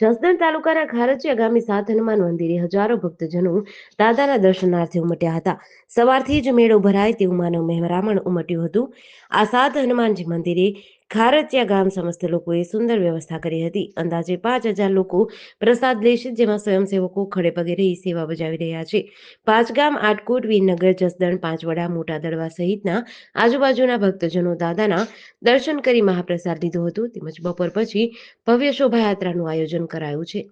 જસદણ તાલુકાના ખારચિયા ગામે સાત હનુમાન મંદિરે હજારો ભક્તજનો દાદાના દર્શનાર્થે ઉમટ્યા હતા. સવારથી જ મેળો ભરાય તેવું માનવ મહેરામણ ઉમટ્યું હતું. આ સાત હનુમાનજી મંદિરે ખારચિયા ગામ સમસ્ત લોકોએ સુંદર વ્યવસ્થા કરી હતી. અંદાજે પાંચ હજાર લોકો પ્રસાદ લેશે, જેમાં સ્વયંસેવકો ખડે પગે રહી સેવા બજાવી રહ્યા છે. પાંચગામ, આટકોટ, વીરનગર, જસદણ, પાંચવડા, મોટા દડવા સહિતના આજુબાજુના ભક્તજનો દાદાના દર્શન કરી મહાપ્રસાદ લીધો હતો. તેમજ બપોર પછી ભવ્ય શોભાયાત્રાનું આયોજન કરાયું છે.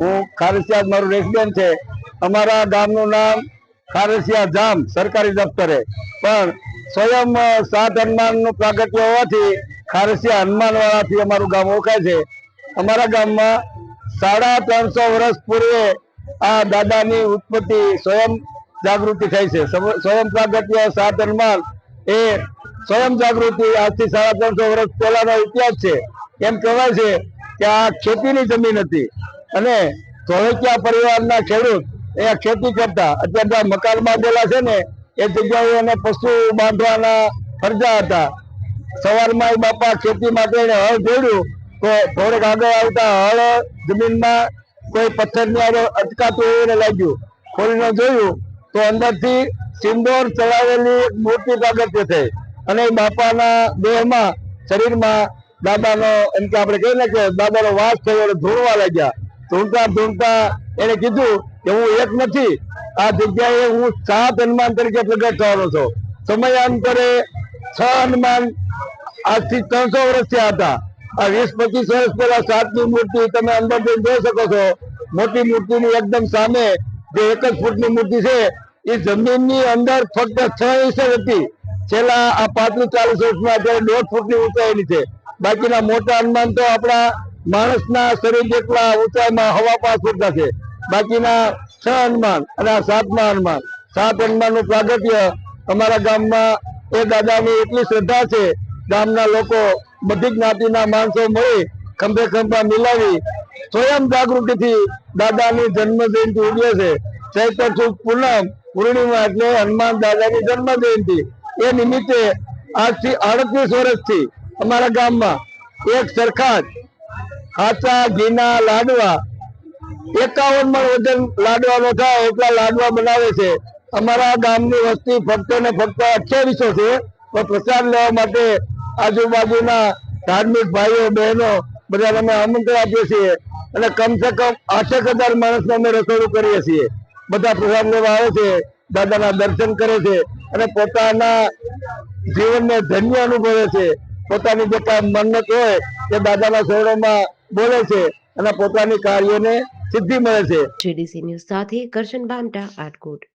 હું ખારસિયા મારું રેસિડેન્ટ છે. અમારા ગામનું નામ ખારસિયા જામ સરકારી દફતરે. પણ સ્વયં સાત હનુમાનનું પ્રાગટ્ય હોવાથી ખારસિયા હનુમાન વાળાથી અમારું ગામ ઓળખાય છે. અમારા ગામમાં સાડા ત્રણસો વર્ષ પૂર્વે આ દાદાની ઉત્પત્તિ સ્વયં જાગૃતિ થઈ છે. સવ- સ્વયં પ્રાગટ્ય સાત હનુમાન એ સ્વયં જાગૃતિ આજથી સાડા ત્રણસો વર્ષ પહેલાનો ઇતિહાસ છે. એમ કહેવાય છે કે આ ખેતીની જમીન હતી. અને ધોળકિયા પરિવારના ખેડૂત એ ખેતી કરતા. અત્યારે મકાન બાંધેલા છે ને, એ જગ્યાએ એને પશુ બાંધવાના ફરજા હતા. સવારમાં એ બાપા ખેતી માટે એને હળ જોડ્યું. તો થોડેક આગળ આવતા હળ જમીનમાં કોઈ પથ્થરની આગળ અટકાતું હોય એને લાગ્યું. ખોલીને જોયું તો અંદરથી સિંદોર ચડાવેલી મૂર્તિ પ્રાગટ્ય થઈ. અને એ બાપાના દેહમાં, શરીરમાં દાદાનો, એમ કે આપણે કહીએ ને કે દાદાનો વાસ થયો ધૂણવા લાગ્યા. ધૂણતા ધૂણતા એને કીધું હું એક નથી. આ જગ્યાએ હું સાત હનુમાન તરીકે પ્રગટ થવાનો છું. સમયાંતરે છ હનુમાન આજથી ત્રણસો વર્ષ થયા હતા. આ વીસ પચીસ વર્ષ પહેલા સાતની મૂર્તિ તમે અંદર જઈને જોઈ શકો છો. મોટી મૂર્તિની એકદમ સામે જે એક જ ફૂટની મૂર્તિ છે, એ જમીનની અંદર ફક્ત છ ઇંચ જ હતી. છેલ્લા આ પાંત્રીસ ચાલીસ વર્ષમાં અત્યારે દોઢ ફૂટની ઊંચાઈની છે. બાકીના મોટા હનુમાન તો આપણા માણસના શરીર જેટલા ઊંચાઈમાં હવા પાંચ ફૂટના છે. બાકીના છ હનુમાન અને આ સાતમા હનુમાન. સાત હનુમાનનું પ્રાગટ્ય અમારા ગામમાં એ દાદાની એટલી શ્રદ્ધા છે, ગામના લોકો બધી જ્ઞાતિના માણસો મળી ખંભે ખંભા મિલાવી સ્વયં જાગૃતિથી દાદાની જન્મ જયંતિ ઉજવે છે. ચૈત્ર સુદ પૂનમ પૂર્ણિમા એટલે હનુમાન દાદાની જન્મ જયંતિ એ નિમિત્તે આજથી આડત્રીસ વર્ષથી અમારા ગામમાં એક સરખા કાચા ઘીના, લાડવા એકાવન મણ વજન લાડવાનો થાય એટલા લાડવા બનાવે છે. અમારા ગામની વસ્તી ફક્ત ને ફક્ત અઠ્યાવીસો છે. તો પ્રસાદ લેવા માટે આજુબાજુના ધાર્મિક ભાઈઓ, બહેનો બધાને અમે આમંત્રણ આપીએ છીએ. અને કમસે કમ આઠેક હજાર માણસને અમે રસોડું કરીએ છીએ. બધા પ્રસાદ લેવા આવે છે, દાદાના દર્શન કરે છે અને પોતાના જીવનને ધન્ય અનુભવે છે. પોતાની જે કાંઈ મન્નત હોય તે દાદાના સોરોમાં બોલે છે. અને પોતાની કાર્યોને સિદ્ધિ મળે છે. જીડીસી ન્યૂઝ સાથે કરશન બામટા આટકોટ.